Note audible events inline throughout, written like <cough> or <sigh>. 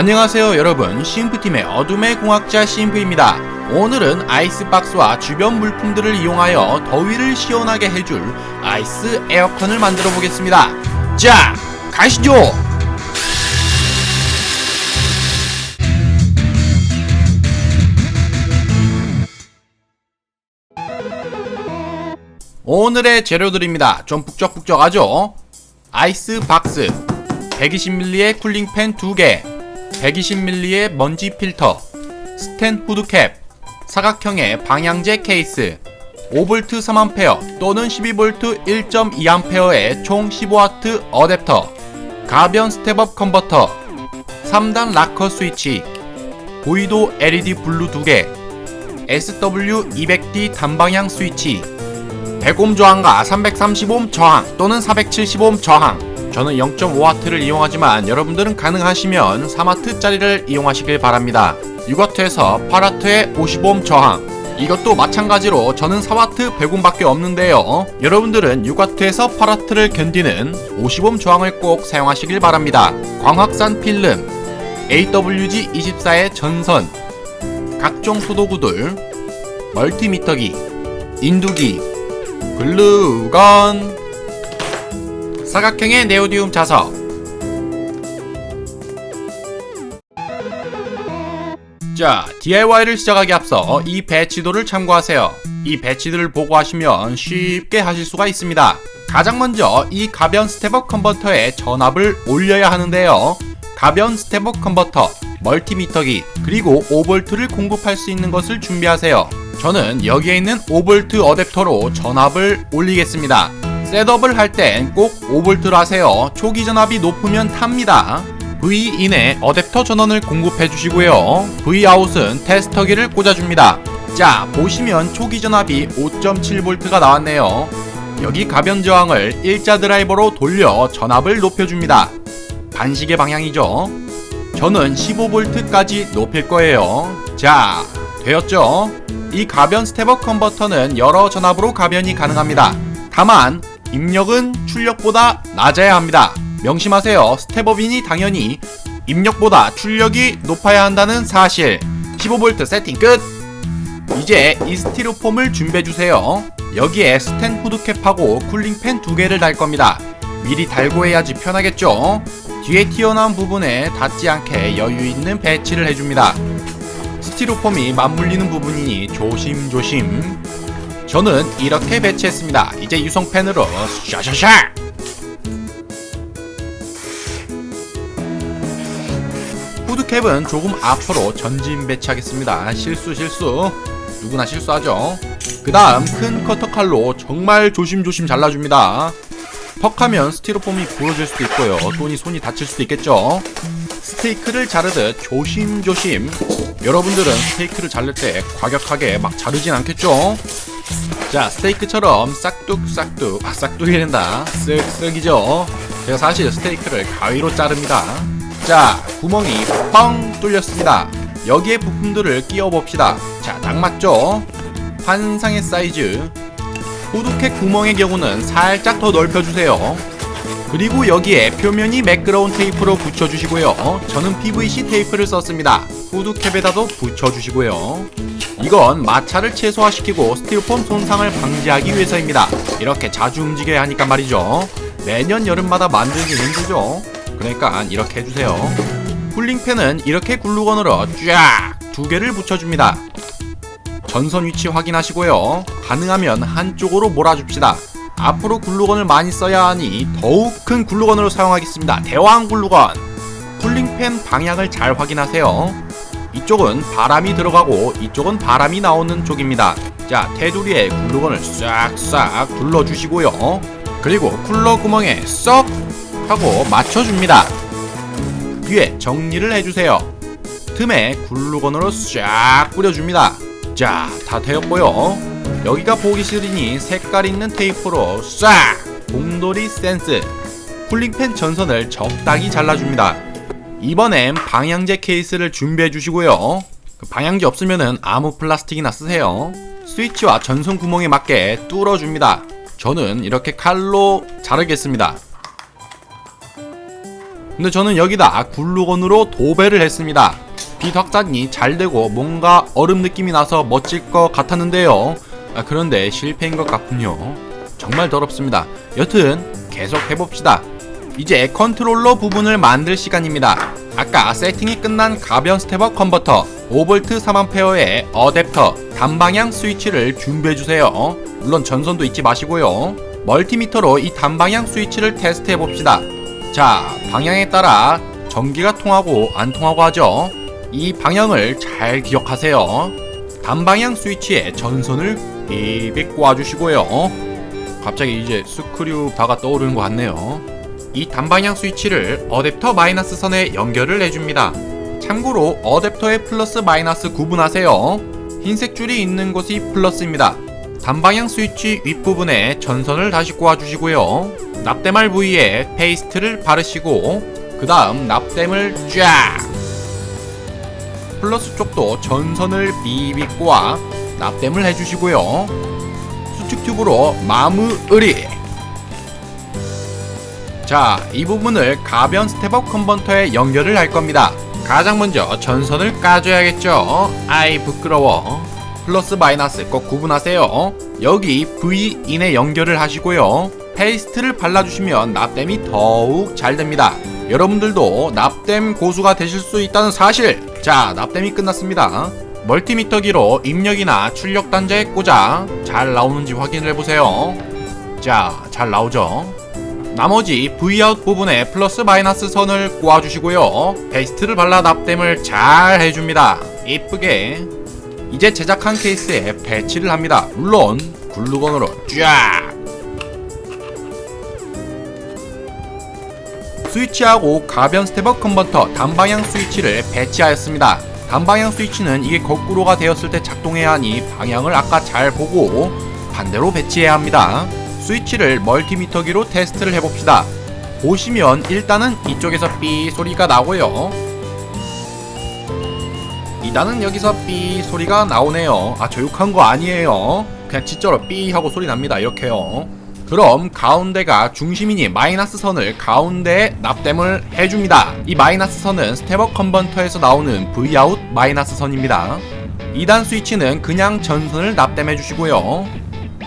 안녕하세요 여러분. 심프팀의 어둠의 공학자 심프입니다. 오늘은 아이스박스와 주변 물품들을 이용하여 더위를 시원하게 해줄 아이스 에어컨을 만들어 보겠습니다. 자 가시죠! 오늘의 재료들입니다. 좀 북적북적하죠? 아이스 박스. 120ml의 쿨링팬 2개 120ml의 먼지 필터 스텐 후드캡 사각형의 방향제 케이스 5V 3A 또는 12V 1.2A의 총 15W 어댑터 가변 스텝업 컨버터 3단 락커 스위치 보이도 LED 블루 2개 SW200D 단방향 스위치 100옴 저항과 330옴 저항 또는 470옴 저항 저는 0.5W를 이용하지만 여러분들은 가능하시면 3W짜리를 이용하시길 바랍니다. 6W에서 8W의 50옴 저항. 이것도 마찬가지로 저는 4W 100옴밖에 없는데요. 여러분들은 6W에서 8W를 견디는 50옴 저항을 꼭 사용하시길 바랍니다. 광학산 필름 AWG24의 전선 각종 소도구들 멀티미터기 인두기 글루건 사각형의 네오디움 자석. 자 DIY를 시작하기 앞서 이 배치도를 참고하세요. 이 배치들을 보고 하시면 쉽게 하실 수가 있습니다. 가장 먼저 이 가변 스텝업 컨버터에 전압을 올려야 하는데요. 가변 스텝업 컨버터 멀티미터기 그리고 5V를 공급할 수 있는 것을 준비하세요. 저는 여기에 있는 5V 어댑터로 전압을 올리겠습니다. 셋업을 할 땐 꼭 5V로 하세요. 초기 전압이 높으면 탑니다. V인에 어댑터 전원을 공급해 주시고요. Vout은 테스터기를 꽂아줍니다. 자, 보시면 초기 전압이 5.7V가 나왔네요. 여기 가변 저항을 일자 드라이버로 돌려 전압을 높여줍니다. 반시계 방향이죠. 저는 15V까지 높일 거예요. 자, 되었죠? 이 가변 스텝업 컨버터는 여러 전압으로 가변이 가능합니다. 다만 입력은 출력보다 낮아야 합니다. 명심하세요. 스텝업이니 당연히 입력보다 출력이 높아야 한다는 사실. 15V 세팅 끝! 이제 이 스티로폼을 준비해 주세요. 여기에 스텐 후드캡하고 쿨링팬 두 개를 달 겁니다. 미리 달고 해야지 편하겠죠? 뒤에 튀어나온 부분에 닿지 않게 여유 있는 배치를 해줍니다. 스티로폼이 맞물리는 부분이니 조심조심 저는 이렇게 배치했습니다. 이제 유성펜으로 샤샤샤! 후드캡은 조금 앞으로 전진 배치하겠습니다. 실수 실수. 누구나 실수하죠. 그 다음 큰 커터칼로 정말 조심조심 잘라줍니다. 퍽하면 스티로폼이 부러질 수도 있고요. 또니 손이 다칠 수도 있겠죠. 스테이크를 자르듯 조심조심. 여러분들은 스테이크를 자를 때 과격하게 막 자르진 않겠죠? 자 스테이크처럼 싹둑싹둑 아 싹둑이 된다 쓱쓱이죠 제가 사실 스테이크를 가위로 자릅니다 자 구멍이 뻥 뚫렸습니다 여기에 부품들을 끼워 봅시다 자 딱 맞죠? 환상의 사이즈 후드캡 구멍의 경우는 살짝 더 넓혀주세요 그리고 여기에 표면이 매끄러운 테이프로 붙여주시고요. 저는 PVC 테이프를 썼습니다. 후드캡에다도 붙여주시고요. 이건 마찰을 최소화시키고 스티로폼 손상을 방지하기 위해서입니다. 이렇게 자주 움직여야 하니까 말이죠. 매년 여름마다 만들기 힘들죠. 그러니까 이렇게 해주세요. 쿨링팬은 이렇게 글루건으로 쫙 두 개를 붙여줍니다. 전선 위치 확인하시고요. 가능하면 한쪽으로 몰아줍시다. 앞으로 글루건을 많이 써야 하니 더욱 큰 글루건으로 사용하겠습니다. 대왕 글루건. 쿨링팬 방향을 잘 확인하세요. 이쪽은 바람이 들어가고 이쪽은 바람이 나오는 쪽입니다. 자, 테두리에 글루건을 싹싹 둘러주시고요. 그리고 쿨러 구멍에 쏙 하고 맞춰줍니다. 뒤에 정리를 해주세요. 틈에 글루건으로 싹 뿌려줍니다. 자, 다 되었고요. 여기가 보기 싫으니 색깔 있는 테이프로 싹! 곰돌이 센스 쿨링팬 전선을 적당히 잘라줍니다 이번엔 방향제 케이스를 준비해 주시고요 그 방향제 없으면 아무 플라스틱이나 쓰세요 스위치와 전선 구멍에 맞게 뚫어줍니다 저는 이렇게 칼로 자르겠습니다 근데 저는 여기다 글루건으로 도배를 했습니다. 빛 확산이 잘 되고 뭔가 얼음 느낌이 나서 멋질 것 같았는데요. 아, 그런데 실패인 것 같군요. 정말 더럽습니다. 여튼 계속 해봅시다. 이제 컨트롤러 부분을 만들 시간입니다. 아까 세팅이 끝난 가변 스텝업 컨버터 5V 3A의 어댑터 단방향 스위치를 준비해주세요. 물론 전선도 잊지 마시고요. 멀티미터로 이 단방향 스위치를 테스트해봅시다. 자, 방향에 따라 전기가 통하고 안 통하고 하죠. 이 방향을 잘 기억하세요. 단방향 스위치에 전선을 삐빅 꽂아주시고요. 갑자기 이제 스크류 바가 떠오르는 것 같네요. 이 단방향 스위치를 어댑터 마이너스 선에 연결을 해줍니다. 참고로 어댑터의 플러스 마이너스 구분하세요. 흰색 줄이 있는 곳이 플러스입니다. 단방향 스위치 윗부분에 전선을 다시 꽂아주시고요. 납땜할 부위에 페이스트를 바르시고 그 다음 납땜을 쫙 플러스 쪽도 전선을 비비 꼬아 납땜을 해주시고요. 수축 튜브로 마무리. 자, 이 부분을 가변 스텝업 컨버터에 연결을 할 겁니다. 가장 먼저 전선을 까줘야겠죠. 아이 부끄러워. 플러스 마이너스 꼭 구분하세요. 여기 V인에 연결을 하시고요. 페이스트를 발라주시면 납땜이 더욱 잘 됩니다. 여러분들도 납땜 고수가 되실 수 있다는 사실. 자, 납땜이 끝났습니다. 멀티미터기로 입력이나 출력 단자에 꽂아 잘 나오는지 확인을 해보세요. 자, 잘 나오죠? 나머지 Vout 부분에 플러스 마이너스 선을 꽂아주시고요. 페이스트를 발라 납땜을 잘 해줍니다. 이쁘게. 이제 제작한 케이스에 배치를 합니다. 물론 글루건으로 쫙. 스위치하고 가변 스텝업 컨버터 단방향 스위치를 배치하였습니다. 단방향 스위치는 이게 거꾸로가 되었을 때 작동해야 하니 방향을 아까 잘 보고 반대로 배치해야 합니다. 스위치를 멀티미터기로 테스트를 해봅시다. 보시면 일단은 이쪽에서 삐 소리가 나고요. 이단은 여기서 삐 소리가 나오네요. 아, 저 욕한 거 아니에요. 그냥 진짜로 삐 하고 소리 납니다. 이렇게요. 그럼 가운데가 중심이니 마이너스 선을 가운데에 납땜을 해줍니다. 이 마이너스 선은 스텝업 컨버터에서 나오는 Vout 마이너스 선입니다. 2단 스위치는 그냥 전선을 납땜해 주시고요.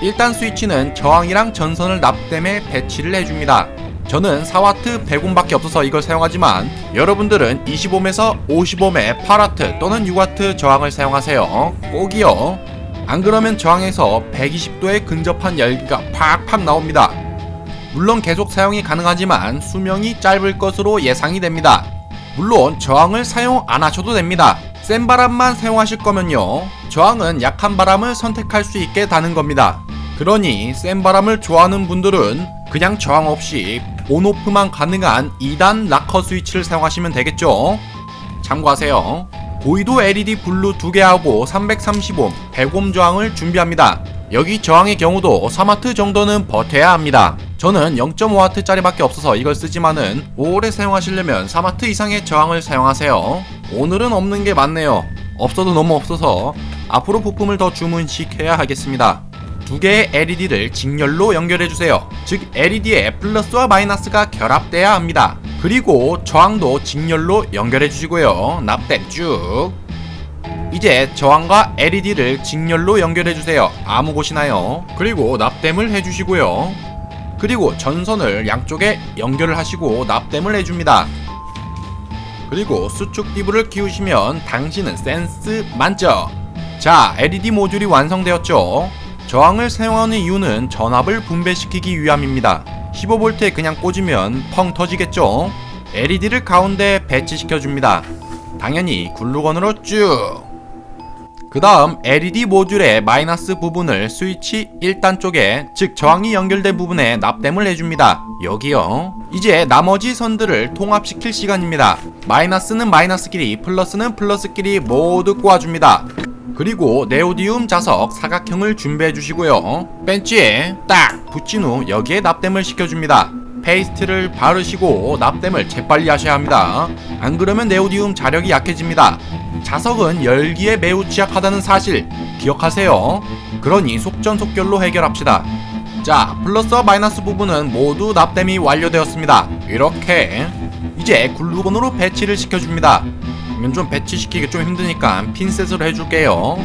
1단 스위치는 저항이랑 전선을 납땜해 배치를 해줍니다. 저는 4W 100옴밖에 없어서 이걸 사용하지만 여러분들은 25옴에서 55옴의 8W 또는 6W 저항을 사용하세요. 꼭이요. 안 그러면 저항에서 120도에 근접한 열기가 팍팍 나옵니다. 물론 계속 사용이 가능하지만 수명이 짧을 것으로 예상이 됩니다. 물론 저항을 사용 안 하셔도 됩니다. 센 바람만 사용하실 거면요. 저항은 약한 바람을 선택할 수 있게 다는 겁니다. 그러니 센 바람을 좋아하는 분들은 그냥 저항 없이 온오프만 가능한 2단 락커 스위치를 사용하시면 되겠죠. 참고하세요. 보이도 LED 블루 2개하고 330옴, 100옴 저항을 준비합니다. 여기 저항의 경우도 3W 정도는 버텨야 합니다. 저는 0.5W짜리밖에 없어서 이걸 쓰지만은 오래 사용하시려면 3W 이상의 저항을 사용하세요. 오늘은 없는 게 맞네요. 없어도 너무 없어서 앞으로 부품을 더 주문시켜야 하겠습니다. 두 개의 LED를 직렬로 연결해 주세요. 즉 LED에 플러스와 마이너스가 결합돼야 합니다. 그리고 저항도 직렬로 연결해 주시고요. 납땜 쭉. 이제 저항과 LED를 직렬로 연결해 주세요. 아무 곳이나요. 그리고 납땜을 해 주시고요. 그리고 전선을 양쪽에 연결을 하시고 납땜을 해 줍니다. 그리고 수축 디브를 키우시면 당신은 센스 만점. 자, LED 모듈이 완성되었죠. 저항을 사용하는 이유는 전압을 분배시키기 위함입니다. 15V에 그냥 꽂으면 펑 터지겠죠? LED를 가운데 배치시켜 줍니다. 당연히 글루건으로 쭉. 그 다음 LED 모듈의 마이너스 부분을 스위치 1단 쪽에 즉 저항이 연결된 부분에 납땜을 해줍니다. 여기요. 이제 나머지 선들을 통합시킬 시간입니다. 마이너스는 마이너스끼리 플러스는 플러스끼리 모두 꼬아줍니다. 그리고 네오디움 자석 사각형을 준비해 주시고요. 벤치에 딱 붙인 후 여기에 납땜을 시켜줍니다. 페이스트를 바르시고 납땜을 재빨리 하셔야 합니다. 안 그러면 네오디움 자력이 약해집니다. 자석은 열기에 매우 취약하다는 사실 기억하세요. 그러니 속전속결로 해결합시다. 자, 플러스와 마이너스 부분은 모두 납땜이 완료되었습니다. 이렇게 이제 글루건으로 배치를 시켜줍니다. 이건 좀 배치시키기 좀 힘드니까 핀셋으로 해줄게요.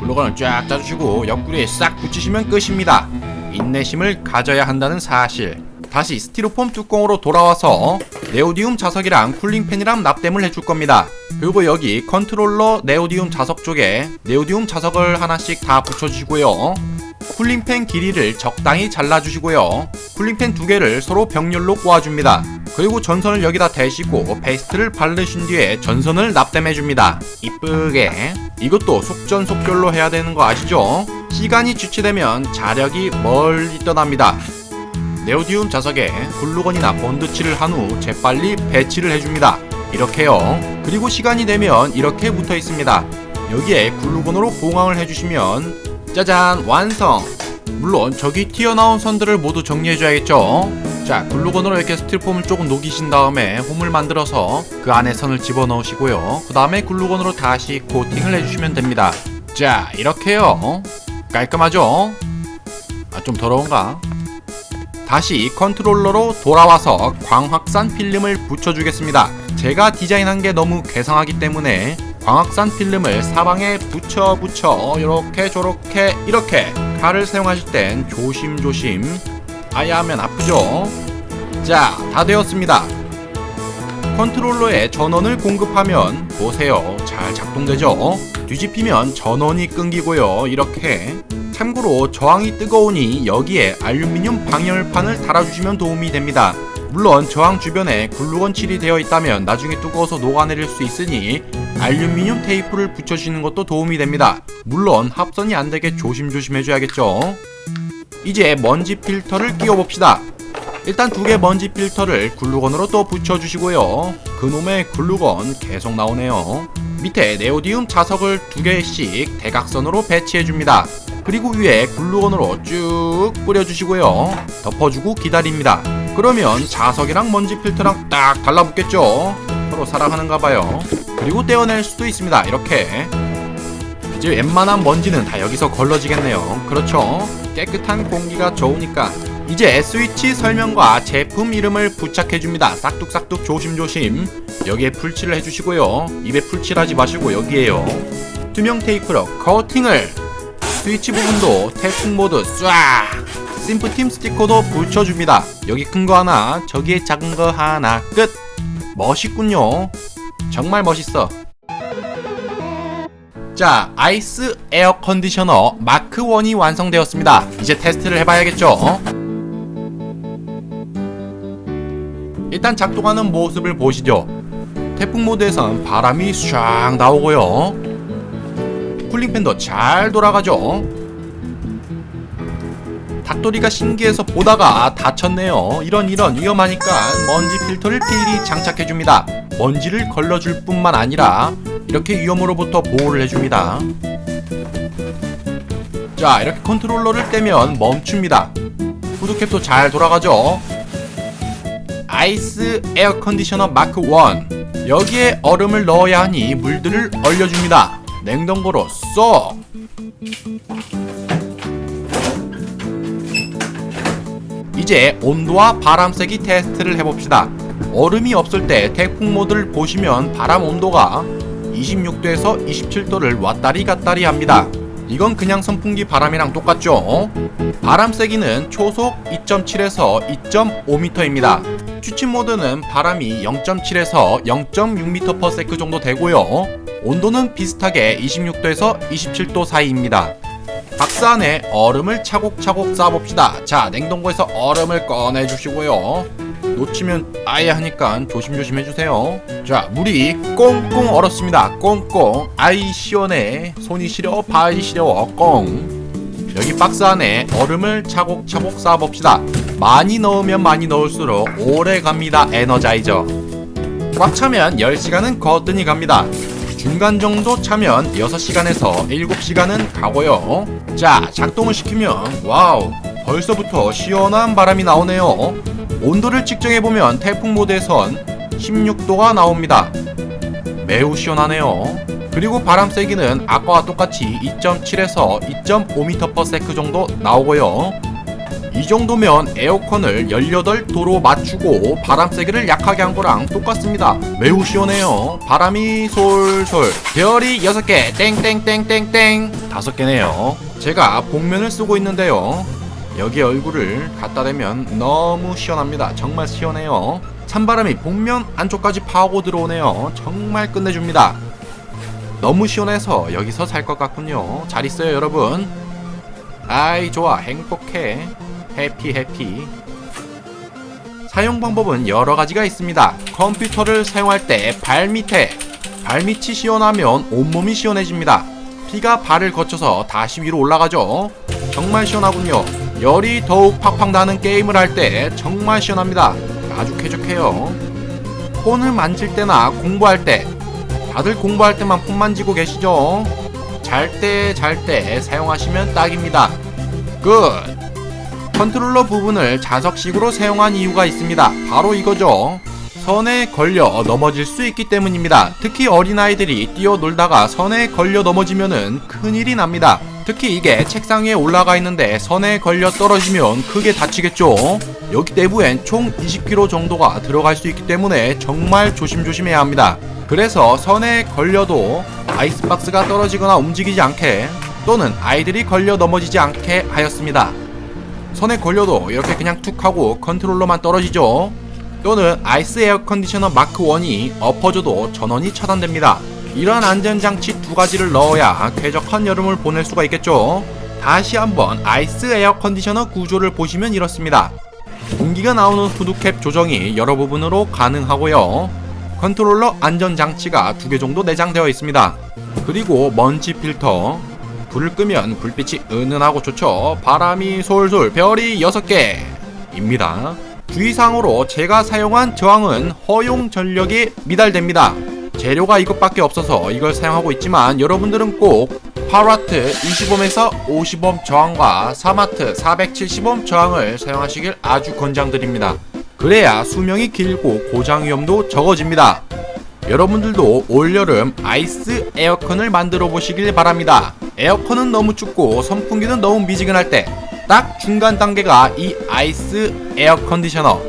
글루건을 쫙 짜주시고 옆구리에 싹 붙이시면 끝입니다. 인내심을 가져야 한다는 사실. 다시 스티로폼 뚜껑으로 돌아와서 네오디움 자석이랑 쿨링팬이랑 납땜을 해줄 겁니다. 그리고 여기 컨트롤러 네오디움 자석 쪽에 네오디움 자석을 하나씩 다 붙여주시고요. 쿨링팬 길이를 적당히 잘라주시고요. 쿨링팬 두 개를 서로 병렬로 꼬아줍니다. 그리고 전선을 여기다 대시고 페이스트를 바르신 뒤에 전선을 납땜해줍니다. 이쁘게. 이것도 속전속결로 해야 되는 거 아시죠? 시간이 지체되면 자력이 멀리 떠납니다. 네오디움 자석에 글루건이나 본드칠을 한 후 재빨리 배치를 해줍니다. 이렇게요. 그리고 시간이 되면 이렇게 붙어 있습니다. 여기에 글루건으로 봉황을 해주시면 짜잔 완성! 물론 저기 튀어나온 선들을 모두 정리해줘야겠죠. 자 글루건으로 이렇게 스틸폼을 조금 녹이신 다음에 홈을 만들어서 그 안에 선을 집어넣으시고요. 그 다음에 글루건으로 다시 코팅을 해주시면 됩니다. 자 이렇게요. 깔끔하죠? 아 좀 더러운가? 다시 컨트롤러로 돌아와서 광확산 필름을 붙여주겠습니다. 제가 디자인한 게 너무 괴상하기 때문에 광확산 필름을 사방에 붙여 붙여 이렇게 저렇게 이렇게 칼을 사용하실 땐 조심조심 아야 하면 아프죠? 자, 다 되었습니다. 컨트롤러에 전원을 공급하면 보세요. 잘 작동되죠? 뒤집히면 전원이 끊기고요. 이렇게 참고로 저항이 뜨거우니 여기에 알루미늄 방열판을 달아주시면 도움이 됩니다. 물론 저항 주변에 글루건 칠이 되어 있다면 나중에 뜨거워서 녹아내릴 수 있으니 알루미늄 테이프를 붙여주시는 것도 도움이 됩니다. 물론 합선이 안 되게 조심조심 해줘야겠죠. 이제 먼지 필터를 끼워봅시다. 일단 두 개 먼지 필터를 글루건으로 또 붙여주시고요. 그놈의 글루건 계속 나오네요. 밑에 네오디움 자석을 두 개씩 대각선으로 배치해줍니다. 그리고 위에 글루건으로 쭉 뿌려주시고요. 덮어주고 기다립니다. 그러면 자석이랑 먼지 필터랑 딱 달라붙겠죠? 서로 사랑하는가 봐요. 그리고 떼어낼 수도 있습니다. 이렇게. 이제 웬만한 먼지는 다 여기서 걸러지겠네요. 그렇죠? 깨끗한 공기가 좋으니까. 이제 스위치 설명과 제품 이름을 부착해줍니다. 싹둑싹둑 조심조심. 여기에 풀칠을 해주시고요. 입에 풀칠하지 마시고 여기에요. 투명 테이프로 커팅을. 스위치 부분도 태풍 모드 쏴. 심프팀 스티커도 붙여줍니다. 여기 큰 거 하나, 저기에 작은 거 하나. 끝. 멋있군요. 정말 멋있어. 자, 아이스 에어 컨디셔너 마크 1이 완성되었습니다. 이제 테스트를 해봐야겠죠? 일단 작동하는 모습을 보시죠. 태풍 모드에선 바람이 쫙 나오고요. 쿨링팬도 잘 돌아가죠. 닭도리가 신기해서 보다가 다쳤네요. 이런 이런 위험하니까 먼지 필터를 필히 장착해줍니다. 먼지를 걸러줄 뿐만 아니라 이렇게 위험으로부터 보호를 해줍니다. 자, 이렇게 컨트롤러를 떼면 멈춥니다. 후드캡도 잘 돌아가죠. 아이스 에어 컨디셔너 마크 1 여기에 얼음을 넣어야 하니 물들을 얼려줍니다. 냉동고로 쏙 이제 온도와 바람 세기 테스트를 해봅시다. 얼음이 없을 때 태풍 모드를 보시면 바람 온도가 26도에서 27도를 왔다리 갔다리 합니다. 이건 그냥 선풍기 바람이랑 똑같죠? 바람 세기는 초속 2.7에서 2.5m입니다. 추침 모드는 바람이 0.7에서 0.6m/s 정도 되고요. 온도는 비슷하게 26도에서 27도 사이입니다. 박스 안에 얼음을 차곡차곡 쌓아봅시다. 자, 냉동고에서 얼음을 꺼내주시고요. 놓치면 아예 하니까 조심조심 해주세요. 자, 물이 꽁꽁 얼었습니다. 꽁꽁. 아이 시원해. 손이 시려, 발이 시려워. 꽁. 여기 박스 안에 얼음을 차곡차곡 쌓아봅시다. 많이 넣으면 많이 넣을수록 오래 갑니다. 에너자이저. 꽉 차면 10시간은 거뜬히 갑니다. 중간 정도 차면 6시간에서 7시간은 가고요. 자, 작동을 시키면 와우, 벌써부터 시원한 바람이 나오네요. 온도를 측정해보면 태풍 모드에선 16도가 나옵니다. 매우 시원하네요. 그리고 바람 세기는 아까와 똑같이 2.7에서 2.5m/s 정도 나오고요. 이 정도면 에어컨을 18도로 맞추고 바람 세기를 약하게 한 거랑 똑같습니다. 매우 시원해요. 바람이 솔솔. 별이 6개, 땡땡땡땡땡. 5개네요. 제가 복면을 쓰고 있는데요. 여기 얼굴을 갖다 대면 너무 시원합니다. 정말 시원해요. 찬바람이 복면 안쪽까지 파고 들어오네요. 정말 끝내줍니다. 너무 시원해서 여기서 살 것 같군요. 잘 있어요, 여러분. 아이, 좋아. 행복해. 해피, 해피. 사용 방법은 여러 가지가 있습니다. 컴퓨터를 사용할 때 발 밑에 발밑이 시원하면 온몸이 시원해집니다. 피가 발을 거쳐서 다시 위로 올라가죠. 정말 시원하군요. 열이 더욱 팍팍 나는 게임을 할 때 정말 시원합니다. 아주 쾌적해요. 폰을 만질 때나 공부할 때 다들 공부할 때만 폰 만지고 계시죠? 잘 때 잘때 사용하시면 딱입니다. 끝! 컨트롤러 부분을 자석식으로 사용한 이유가 있습니다. 바로 이거죠. 선에 걸려 넘어질 수 있기 때문입니다. 특히 어린아이들이 뛰어놀다가 선에 걸려 넘어지면은 큰일이 납니다. 특히 이게 책상 위에 올라가 있는데 선에 걸려 떨어지면 크게 다치겠죠. 여기 내부엔 총 20kg 정도가 들어갈 수 있기 때문에 정말 조심조심해야 합니다. 그래서 선에 걸려도 아이스박스가 떨어지거나 움직이지 않게 또는 아이들이 걸려 넘어지지 않게 하였습니다. 선에 걸려도 이렇게 그냥 툭 하고 컨트롤러만 떨어지죠. 또는 아이스 에어 컨디셔너 마크 1이 엎어져도 전원이 차단됩니다. 이러한 안전장치 두 가지를 넣어야 쾌적한 여름을 보낼 수가 있겠죠. 다시 한번 아이스 에어 컨디셔너 구조를 보시면 이렇습니다. 공기가 나오는 후드캡 조정이 여러 부분으로 가능하고요. 컨트롤러 안전장치가 두 개 정도 내장되어 있습니다. 그리고 먼지 필터, 불을 끄면 불빛이 은은하고 좋죠. 바람이 솔솔 별이 6개입니다. 주의사항으로 제가 사용한 저항은 허용 전력이 미달됩니다. 재료가 이것밖에 없어서 이걸 사용하고 있지만 여러분들은 꼭 8와트 20옴에서 50옴 저항과 3와트 470옴 저항을 사용하시길 아주 권장드립니다. 그래야 수명이 길고 고장 위험도 적어집니다. 여러분들도 올여름 아이스 에어컨을 만들어 보시길 바랍니다. 에어컨은 너무 춥고 선풍기는 너무 미지근할 때 딱 중간 단계가 이 아이스 에어 컨디셔너,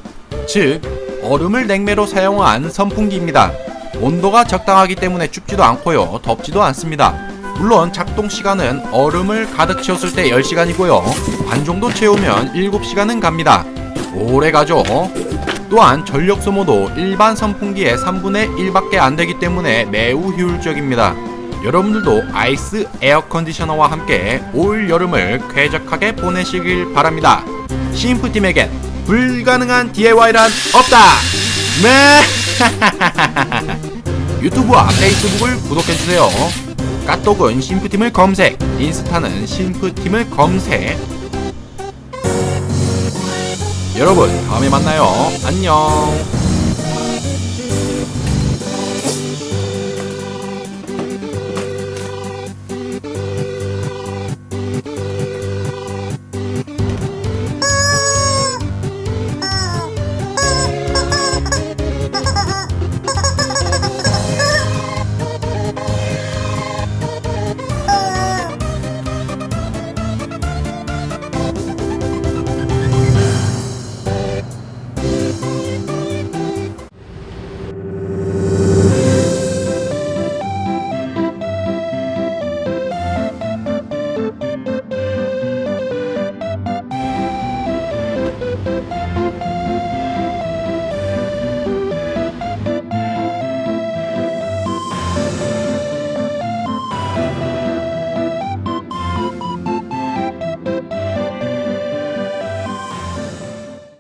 즉 얼음을 냉매로 사용한 선풍기입니다. 온도가 적당하기 때문에 춥지도 않고요, 덥지도 않습니다. 물론 작동 시간은 얼음을 가득 채웠을 때 10시간이고요. 반 정도 채우면 7시간은 갑니다. 오래 가죠. 또한 전력 소모도 일반 선풍기의 3분의 1밖에 안 되기 때문에 매우 효율적입니다. 여러분들도 아이스 에어 컨디셔너와 함께 올 여름을 쾌적하게 보내시길 바랍니다. 심프팀에겐 불가능한 DIY란 없다. 네. <laughs> 유튜브와 페이스북을 구독해주세요. 까똑은 심프팀을 검색, 인스타는 심프팀을 검색. 여러분 다음에 만나요. 안녕.